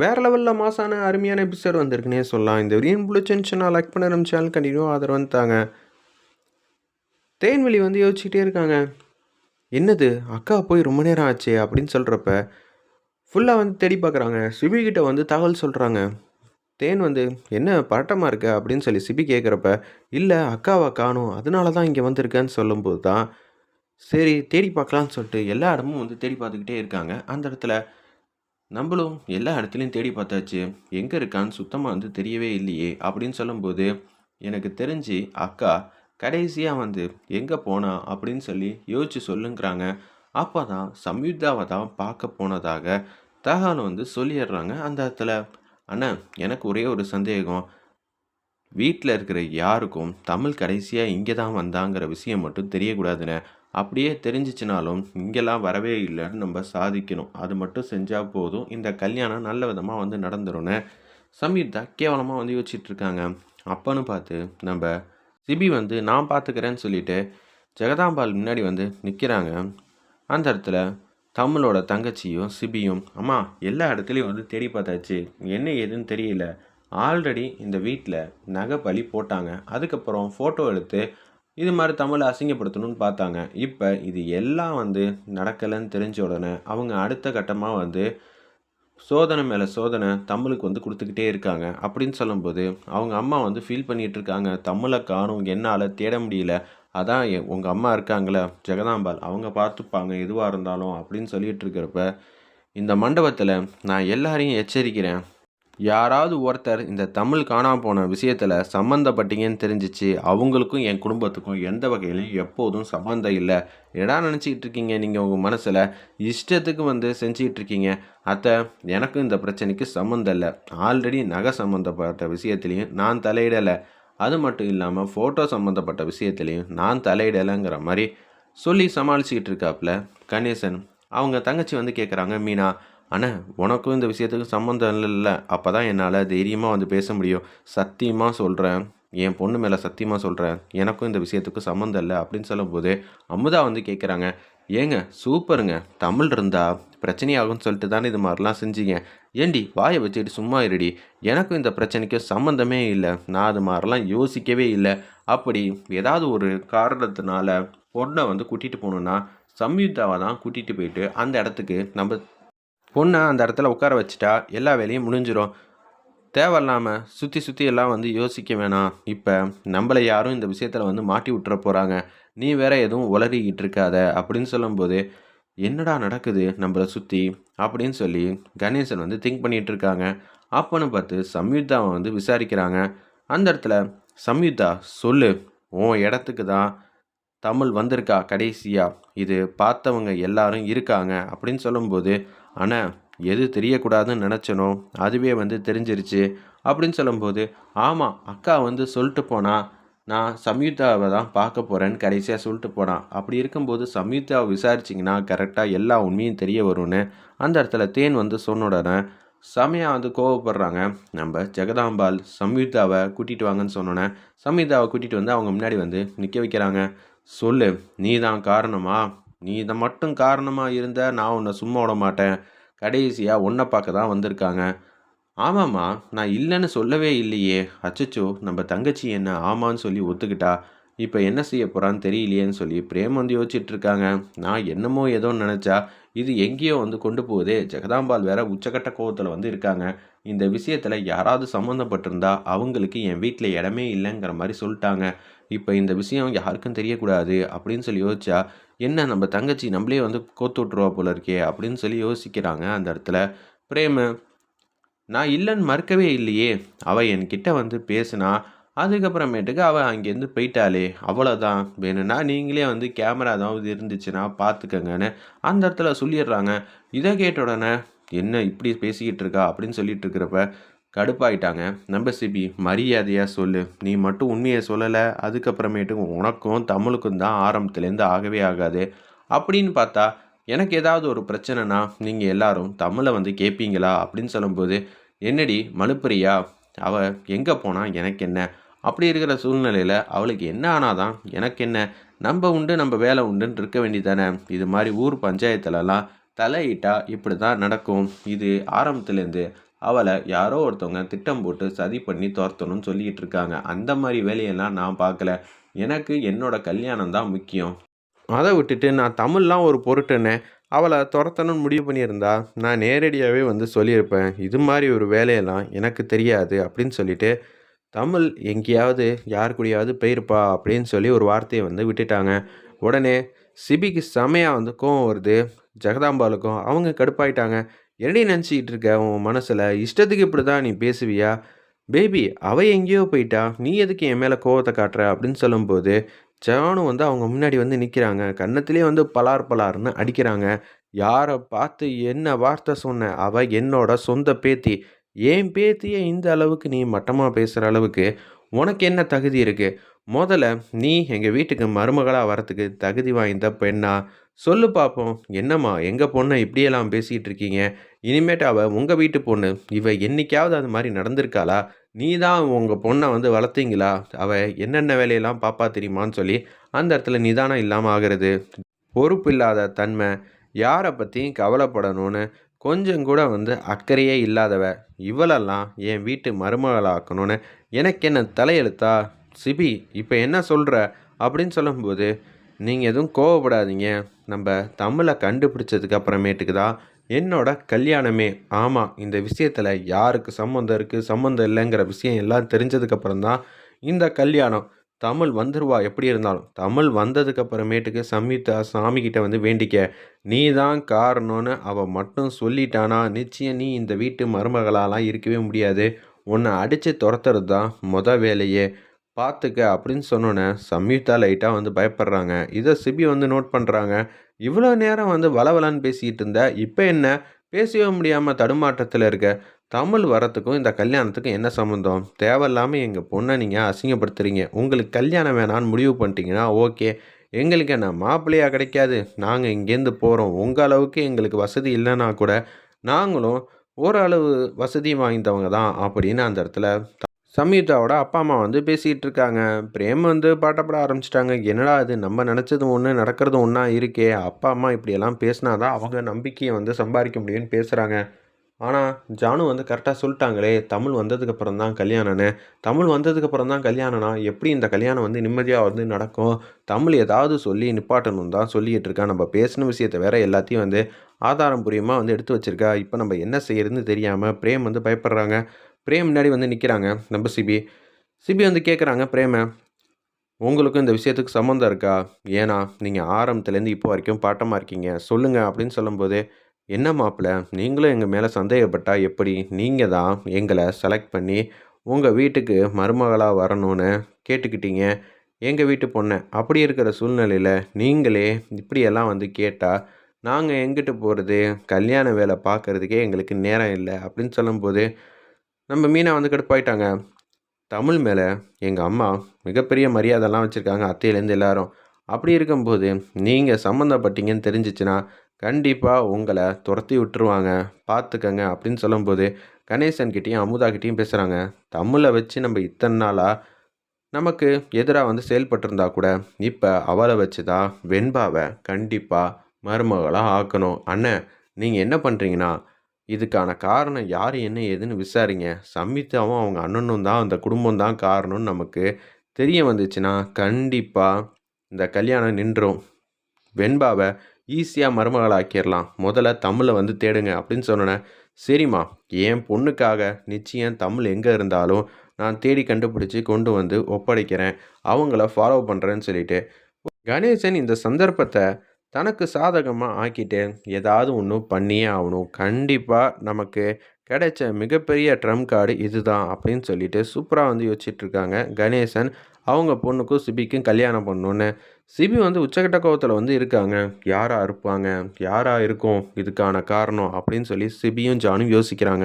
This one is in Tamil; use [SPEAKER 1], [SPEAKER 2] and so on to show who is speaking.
[SPEAKER 1] வேறு லெவலில் மாசான அருமையான எபிசோட் வந்திருக்குன்னே சொல்லலாம். இந்த வீடியோ பிடிச்சிருந்துச்சுன்னா லைக் பண்ண நம்ம சேனல் கண்டினியூ ஆதரவு வந்துட்டாங்க தேன்வெளி வந்து யோசிச்சுக்கிட்டே இருக்காங்க. என்னது அக்கா போய் ரொம்ப நேரம் ஆச்சு அப்படின்னு சொல்கிறப்ப ஃபுல்லாக வந்து தேடி பார்க்குறாங்க. சிபி கிட்ட வந்து தகவல் சொல்கிறாங்க தேன் வந்து என்ன பரட்டமாக இருக்க? அப்படின்னு சொல்லி சிபி கேட்குறப்ப இல்லை அக்காவை காணும். அதனால தான் இங்கே வந்திருக்கேன்னு சொல்லும்போது தான் சரி தேடி பார்க்கலான்னு சொல்லிட்டு எல்லா இடமும் வந்து தேடி பார்த்துக்கிட்டே இருக்காங்க. அந்த இடத்துல நம்மளும் எல்லா இடத்துலையும் தேடி பார்த்தாச்சு எங்கே இருக்கான்னு சுத்தமாக வந்து தெரியவே இல்லையே அப்படின்னு சொல்லும்போது எனக்கு தெரிஞ்சு அக்கா கடைசியாக வந்து எங்கே போனா? அப்படின்னு சொல்லி யோசிச்சு சொல்லுங்கிறாங்க. அப்போ தான் சம்யுக்தாவை தான் பார்க்க போனதாக தகவல் வந்து சொல்லிடுறாங்க அந்த இடத்துல. அண்ணா எனக்கு ஒரே ஒரு சந்தேகம். வீட்டில் இருக்கிற யாருக்கும் தமிழ் கடைசியாக இங்கே தான் வந்தாங்கிற விஷயம் மட்டும் தெரியக்கூடாதுண்ணே அப்படியே தெரிஞ்சிச்சுனாலும் இங்கெல்லாம் வரவே இல்லைன்னு நம்ம சாதிக்கணும். அது மட்டும் செஞ்சால் போதும். இந்த கல்யாணம் நல்ல விதமாக வந்து நடந்துடும்னு சமீர் தான் கேவலமாக வந்து யோசிச்சுட்டு இருக்காங்க. அப்பன்னு பார்த்து நம்ம சிபி வந்து நான் பார்த்துக்கிறேன்னு சொல்லிட்டு ஜெகதாம்பால் முன்னாடி வந்து நிற்கிறாங்க அந்த இடத்துல தமிழோட தங்கச்சியும் சிபியும் அம்மா எல்லா இடத்துலையும் வந்து தேடி பார்த்தாச்சு. என்ன ஏதுன்னு தெரியல. ஆல்ரெடி இந்த வீட்டில் நகை பலி போட்டாங்க. அதுக்கப்புறம் ஃபோட்டோ எடுத்து இது மாதிரி தமிழை அசிங்கப்படுத்தணும்னு பார்த்தாங்க. இப்போ இது எல்லாம் வந்து நடக்கலைன்னு தெரிஞ்ச உடனே அவங்க அடுத்த கட்டமாக வந்து சோதனை மேலே சோதனை தமிழுக்கு வந்து கொடுத்துக்கிட்டே இருக்காங்க. அப்படின்னு சொல்லும்போது அவங்க அம்மா வந்து ஃபீல் பண்ணிகிட்டு இருக்காங்க. தமிழை காணும் என்னால் தேட முடியல. அதான் உங்கள் அம்மா இருக்காங்களே ஜெகதாம்பாள். அவங்க பார்த்துப்பாங்க எதுவாக இருந்தாலும் அப்படின்னு சொல்லிகிட்டு இருக்கிறப்ப இந்த மண்டபத்தில் நான் எல்லாரையும் எச்சரிக்கிறேன். யாராவது ஒருத்தர் இந்த தமிழ் காணாமல் போன விஷயத்தில் சம்மந்தப்பட்டீங்கன்னு தெரிஞ்சிச்சு அவங்களுக்கும் என் குடும்பத்துக்கும் எந்த வகையிலையும் எப்போதும் சம்மந்தம் இல்லை. எடா நினச்சிக்கிட்டு இருக்கீங்க நீங்கள் உங்கள் மனசில்? இஷ்டத்துக்கு வந்து செஞ்சுக்கிட்டு இருக்கீங்க. அத்தை எனக்கும் இந்த பிரச்சனைக்கு சம்மந்தம் இல்லை. ஆல்ரெடி நகை சம்மந்தப்பட்ட விஷயத்துலையும் நான் தலையிடலை. அது மட்டும் இல்லாமல் ஃபோட்டோ சம்மந்தப்பட்ட விஷயத்துலையும் நான் தலையிடலைங்கிற மாதிரி சொல்லி சமாளிச்சுக்கிட்டு இருக்காப்புல கணேசன் அவங்க தங்கச்சி வந்து கேட்குறாங்க மீனா ஆனால் உனக்கும் இந்த விஷயத்துக்கு சம்மந்தம் இல்லைல்ல. அப்போ தான் என்னால் தைரியமாக வந்து பேச முடியும். சத்தியமாக சொல்கிறேன் என் பொண்ணு மேலே சத்தியமாக சொல்கிறேன் எனக்கும் இந்த விஷயத்துக்கு சம்மந்தம் இல்லை அப்படின்னு சொல்லும்போது அமுதா வந்து கேட்குறாங்க ஏங்க சூப்பருங்க. தமிழ் இருந்தா பிரச்சனையாகும்னு சொல்லிட்டு தானே இது மாதிரிலாம் செஞ்சீங்க. ஏண்டி வாயை வச்சுட்டு சும்மா இருடி. எனக்கும் இந்த பிரச்சனைக்கு சம்மந்தமே இல்லை. நான் அது மாதிரிலாம் யோசிக்கவே இல்லை. அப்படி ஏதாவது ஒரு காரணத்தினால பொண்ணை வந்து கூட்டிகிட்டு போகணுன்னா சம்யுக்தாவை தான் கூட்டிகிட்டு போயிட்டு அந்த இடத்துக்கு நம்ம பொண்ணை அந்த இடத்துல உட்கார வச்சுட்டா எல்லா வேலையும் முடிஞ்சிடும் தேவையில்லாமல் சுற்றி சுற்றி எல்லாம் வந்து யோசிக்க வேணாம். இப்போ நம்மளை யாரும் இந்த விஷயத்தில் வந்து மாட்டி விட்டுற போகிறாங்க நீ வேற எதுவும் உளறிக்கிட்டு இருக்காத அப்படின்னு சொல்லும்போது என்னடா நடக்குது நம்மளை சுற்றி அப்படின்னு சொல்லி கணேசன் வந்து திங்க் பண்ணிகிட்டு இருக்காங்க. அப்போன்னு பார்த்து சம்யுக்தாவை வந்து விசாரிக்கிறாங்க. அந்த இடத்துல சம்யுக்தா சொல்லு. உன் இடத்துக்கு தான் தமிழ் வந்திருக்கா கடைசியாக இது பார்த்தவங்க எல்லாரும் இருக்காங்க. அப்படின்னு சொல்லும்போது ஆனால் எது தெரியக்கூடாதுன்னு நினச்சனோ? அதுவே வந்து தெரிஞ்சிருச்சு. அப்படின்னு சொல்லும்போது ஆமாம் அக்கா வந்து சொல்லிட்டு போனால் நான் சம்யுக்தாவை தான் பார்க்க போகிறேன்னு கடைசியாக சொல்லிட்டு போனான் அப்படி இருக்கும்போது சம்யுக்தாவை விசாரிச்சிங்கன்னா கரெக்டாக எல்லா உண்மையும் தெரிய வரும்னு அந்த இடத்துல தேன் வந்து சொன்ன உடனே செமையாக வந்து கோவப்படுறாங்க. நம்ம ஜெகதாம்பாள் சம்யுக்தாவை கூட்டிகிட்டு வாங்கன்னு சொன்னோன்னே சம்யுக்தாவை கூட்டிகிட்டு வந்து அவங்க முன்னாடி வந்து நிற்க வைக்கிறாங்க. சொல்லு நீ தான் காரணமா? நீ இதை மட்டும் காரணமாக இருந்த நான் உன்னை சும்மா விட மாட்டேன். கடைசியாக உன்னை பார்க்க தான் வந்திருக்காங்க. ஆமாம்மா நான் இல்லைன்னு சொல்லவே இல்லையே. அச்சச்சோ நம்ம தங்கச்சி என்ன ஆமான்னு சொல்லி ஒத்துக்கிட்டா? இப்போ என்ன செய்ய போகிறான்னு தெரியலையேன்னு சொல்லி பிரேம் வந்து யோசிச்சுட்ருக்காங்க. நான் என்னமோ ஏதோ நினச்சா இது எங்கேயோ வந்து கொண்டு போகுதே. ஜெகதாம்பால் வேற உச்சக்கட்ட கோவத்தில் வந்து இருக்காங்க. இந்த விஷயத்தில் யாராவது சம்மந்தப்பட்டிருந்தா அவங்களுக்கு என் வீட்டில் இடமே இல்லைங்கிற மாதிரி சொல்லிட்டாங்க. இப்போ இந்த விஷயம் யாருக்கும் தெரியக்கூடாது அப்படின்னு சொல்லி யோசிச்சா என்ன நம்ம தங்கச்சி நம்மளே வந்து கோத்து விட்ருவா போல இருக்கே அப்படின்னு சொல்லி யோசிக்கிறாங்க அந்த இடத்துல. பிரேமு நான் இல்லைன்னு மறுக்கவே இல்லையே. அவள் என்கிட்ட வந்து பேசுனா அதுக்கப்புறமேட்டுக்கு அவள் அங்கேருந்து போயிட்டாளே. அவ்வளோதான் வேணும்னா நீங்களே வந்து கேமரா ஏதாவது இருந்துச்சுன்னா பார்த்துக்கங்கன்னு அந்த இடத்துல சொல்லிடுறாங்க. இதை கேட்ட உடனே என்ன இப்படி பேசிக்கிட்டு இருக்கா? அப்படின்னு சொல்லிட்டு இருக்கிறப்ப கடுப்பாயிட்டாங்க. நம்ம சிபி மரியாதையாக சொல்லு. நீ மட்டும் உண்மையை சொல்லலை. அதுக்கப்புறமேட்டு உனக்கும் தமிழுக்கும் தான் ஆரம்பத்துலேருந்து ஆகவே ஆகாது. அப்படின்னு பார்த்தா எனக்கு ஏதாவது ஒரு பிரச்சனைனா நீங்கள் எல்லாரும் தமிழை வந்து கேட்பீங்களா அப்படின்னு சொல்லும்போது என்னடி மலுப்பிரியா அவள் எங்கே போனால் எனக்கு என்ன? அப்படி இருக்கிற சூழ்நிலையில் அவளுக்கு என்ன ஆனாதான் எனக்கு என்ன? நம்ம உண்டு நம்ம வேலை உண்டுன்னு இருக்க வேண்டியதானே இது மாதிரி ஊர் பஞ்சாயத்துலலாம் தலையிட்டா இப்படி தான் நடக்கும். இது ஆரம்பத்துலேருந்து அவளை யாரோ ஒருத்தவங்க திட்டம் போட்டு சதி பண்ணி துரத்தணும்னு சொல்லிக்கிட்டு இருக்காங்க. அந்த மாதிரி வேலையெல்லாம் நான் பார்க்கல. எனக்கு என்னோட கல்யாணம் தான் முக்கியம். அதை விட்டுட்டு நான் தமிழ்லாம் ஒரு பொருட்டுன்னு அவளை துரத்தணும்னு முடிவு பண்ணியிருந்தா நான் நேரடியாகவே வந்து சொல்லியிருப்பேன். இது மாதிரி ஒரு வேலையெல்லாம் எனக்கு தெரியாது அப்படின்னு சொல்லிட்டு தமிழ் எங்கேயாவது யார் கூடயாவது போயிருப்பா அப்படின்னு சொல்லி ஒரு வார்த்தையை வந்து விட்டுட்டாங்க. உடனே சிபிக்கு செமையாக வந்து கோவம் வருது. ஜெகதாம்பாளுக்கும் அவங்க கடுப்பாயிட்டாங்க. என்னடி நினச்சிக்கிட்டு இருக்க? உன் மனசில் இஷ்டத்துக்கு இப்படி தான் நீ பேசுவியா? பேபி அவ எங்கேயோ போயிட்டா. நீ எதுக்கு என் மேலே கோவத்தை காட்டுற? அப்படின்னு சொல்லும்போது ஜானு வந்து அவங்க முன்னாடி வந்து நிற்கிறாங்க கன்னத்திலே வந்து பலார் பலார்னு அடிக்கிறாங்க. யாரை பார்த்து என்ன வார்த்தை சொன்ன? அவள் என்னோட சொந்த பேத்தி. என் பேத்தியை இந்த அளவுக்கு நீ மட்டமாக பேசுகிற அளவுக்கு உனக்கு என்ன தகுதி இருக்குது முதல்ல நீ எங்கள் வீட்டுக்கு மருமகளாக வரத்துக்கு தகுதி வாய்ந்த பெண்ணா? சொல்லு பார்ப்போம் என்னம்மா எங்கள் பொண்ணை இப்படியெல்லாம் பேசிகிட்டு இருக்கீங்க? இனிமேட்டு அவள் உங்கள் வீட்டு பொண்ணு. இவ என்னைக்காவது அது மாதிரி நடந்திருக்காளா? நீ தான் உங்கள் பொண்ணை வந்து வளர்த்தீங்களா? அவள் என்னென்ன வேலையெல்லாம் பாப்பா தெரியுமான்னு சொல்லி அந்த இடத்துல நிதானம் இல்லாமல் ஆகிறது. பொறுப்பு இல்லாத தன்மை. யாரை பற்றியும் கவலைப்படணும்னு கொஞ்சம் கூட வந்து அக்கறையே இல்லாதவ. இவளெல்லாம் என் வீட்டு மருமகளாக்கணும்னு எனக்கு என்ன தலையெழுத்தா? சிபி இப்போ என்ன சொல்கிற அப்படின்னு சொல்லும்போது நீங்கள் எதுவும் கோவப்படாதீங்க. நம்ம தமிழை கண்டுபிடிச்சதுக்கு அப்புறமேட்டுக்கு தான் என்னோட கல்யாணமே. ஆமாம் இந்த விஷயத்தில் யாருக்கு சம்மந்தம் இருக்குது சம்மந்தம் இல்லைங்கிற விஷயம் எல்லாம் தெரிஞ்சதுக்கப்புறம் தான் இந்த கல்யாணம். தமிழ் வந்துருவா எப்படி இருந்தாலும். தமிழ் வந்ததுக்கு அப்புறமேட்டுக்கு சம்யுக்தா சாமிக்கிட்ட வந்து வேண்டிக்க நீ தான் காரணம்னு அவள் மட்டும் சொல்லிட்டானா? நிச்சயம் நீ இந்த வீட்டு மருமகளாலாம் இருக்கவே முடியாது. உன்னை அடித்து துரத்துறது தான் மொத வேலையே. பார்த்துக்க அப்படின்னு சொன்னோன்னே சம்யுக்தா லைட்டாக வந்து பயப்படுறாங்க. இதை சிபி வந்து நோட் பண்ணுறாங்க இவ்வளோ நேரம் வந்து வளவலான்னு பேசிகிட்டு இருந்த இப்போ என்ன? பேசவே முடியாமல் தடுமாற்றத்தில் இருக்க. தமிழ் வரத்துக்கும் இந்த கல்யாணத்துக்கும் என்ன சம்மந்தம் தேவையில்லாமல் எங்கள் பொண்ணை நீங்கள் அசிங்கப்படுத்துறீங்க. உங்களுக்கு கல்யாணம் வேணான்னு முடிவு பண்ணிட்டீங்கன்னா ஓகே. எங்களுக்கு என்ன மாப்பிள்ளையாக கிடைக்காது. நாங்கள் இங்கேருந்து போகிறோம் உங்கள் அளவுக்கு எங்களுக்கு வசதி இல்லைன்னா கூட நாங்களும் ஓரளவு வசதி வாய்ந்தவங்க தான் அப்படின்னு அந்த இடத்துல சம்யுக்தாவோட அப்பா அம்மா வந்து பேசிகிட்டு இருக்காங்க. பிரேம் வந்து பாட்டப்பட ஆரம்பிச்சிட்டாங்க. என்னடா இது நம்ம நினச்சது ஒன்று நடக்கிறது ஒன்றா இருக்கே. அப்பா அம்மா இப்படியெல்லாம் பேசினா தான் அவங்க நம்பிக்கையை வந்து சம்பாதிக்க முடியும்னு பேசுகிறாங்க ஆனால் ஜானு வந்து கரெக்டாக சொல்லிட்டாங்களே தமிழ் வந்ததுக்கப்புறம் தான் கல்யாணம்னு. தமிழ் வந்ததுக்கப்புறம் தான் கல்யாணம்னா எப்படி இந்த கல்யாணம் வந்து நிம்மதியாக வந்து நடக்கும்? தமிழ் ஏதாவது சொல்லி நிப்பாட்டணும் தான் சொல்லிகிட்டு இருக்கா. நம்ம பேசின விஷயத்தை வேற எல்லாத்தையும் வந்து ஆதாரம் பூர்வமாக வந்து எடுத்து வச்சுருக்கா. இப்போ நம்ம என்ன செய்யறதுன்னு தெரியாமல் பிரேம் வந்து பயப்படுறாங்க. பிரேம் முன்னாடி வந்து நிற்கிறாங்க நம்ம சிபி. சிபி வந்து கேட்குறாங்க பிரேமை உங்களுக்கும் இந்த விஷயத்துக்கு சம்மந்தம் இருக்கா? ஏன்னா நீங்கள் ஆரம்பத்துலேருந்து இப்போ வரைக்கும் பாட்டமாக இருக்கீங்க. சொல்லுங்கள் அப்படின்னு சொல்லும்போது என்ன மாப்பிள்ள நீங்களும் எங்கள் மேலே சந்தேகப்பட்டால் எப்படி? நீங்கள் தான் எங்களை செலக்ட் பண்ணி உங்கள் வீட்டுக்கு மருமகளாக வரணும்னு கேட்டுக்கிட்டீங்க. எங்கள் வீட்டு பொண்ணை அப்படி இருக்கிற சூழ்நிலையில் நீங்களே இப்படியெல்லாம் வந்து கேட்டால் நாங்கள் எங்கிட்டு போகிறது கல்யாண வேலை பார்க்குறதுக்கே எங்களுக்கு நேரம் இல்லை. அப்படின்னு சொல்லும்போது நம்ம மீனை வந்து கடுப்பாயிட்டாங்க. தமிழ் மேலே எங்கள் அம்மா மிகப்பெரிய மரியாதைலாம் வச்சுருக்காங்க அத்தையிலேருந்து எல்லாரும். அப்படி இருக்கும்போது நீங்கள் சம்மந்தப்பட்டீங்கன்னு தெரிஞ்சிச்சுன்னா கண்டிப்பாக உங்களை துரத்தி விட்டுருவாங்க. பார்த்துக்கங்க அப்படின்னு சொல்லும்போது கணேசன்கிட்டையும் அமுதாகிட்டையும் பேசுகிறாங்க தமிழை வச்சு நம்ம இத்தனை நாளாக நமக்கு எதிராக வந்து செயல்பட்டிருந்தா கூட இப்போ அவளை வச்சு தான் வெண்பாவை கண்டிப்பாக மருமகளாக ஆக்கணும். அண்ணன் நீங்கள் என்ன பண்ணுறீங்கன்னா இதுக்கான காரணம் யார் என்ன ஏதுன்னு விசாரிங்க. சம்யுக்தாவும் அவங்க அண்ணனும் தான் அந்த குடும்பம் தான் காரணம்னு நமக்கு தெரிய வந்துச்சுன்னா கண்டிப்பாக இந்த கல்யாணம் நின்றும். வெண்பாவை ஈஸியாக மருமகளாக்கிடலாம் முதல்ல தமிழை வந்து தேடுங்க அப்படின்னு சொன்னேன் சரிம்மா என் பொண்ணுக்காக நிச்சயம் தமிழ் எங்கே இருந்தாலும் நான் தேடி கண்டுபிடிச்சி கொண்டு வந்து ஒப்படைக்கிறேன். அவங்கள ஃபாலோ பண்ணுறேன்னு சொல்லிட்டு. கணேசன் இந்த சந்தர்ப்பத்தை தனக்கு சாதகமாக ஆக்கிட்டு ஏதாவது ஒன்று பண்ணியே ஆகணும். கண்டிப்பாக நமக்கு கிடைச்ச மிகப்பெரிய ட்ரம் கார்டு இதுதான். அப்படின்னு சொல்லிட்டு சூப்பராக வந்து யோசிச்சுட்ருக்காங்க கணேசன். அவங்க பொண்ணுக்கும் சிபிக்கும் கல்யாணம் பண்ணணுன்னு சிபி வந்து உச்சகட்ட கோவத்தில் வந்து இருக்காங்க. யாராக இருப்பாங்க? யாராக இருக்கும்? இதுக்கான காரணம் அப்படின்னு சொல்லி சிபியும் ஜானும் யோசிக்கிறாங்க.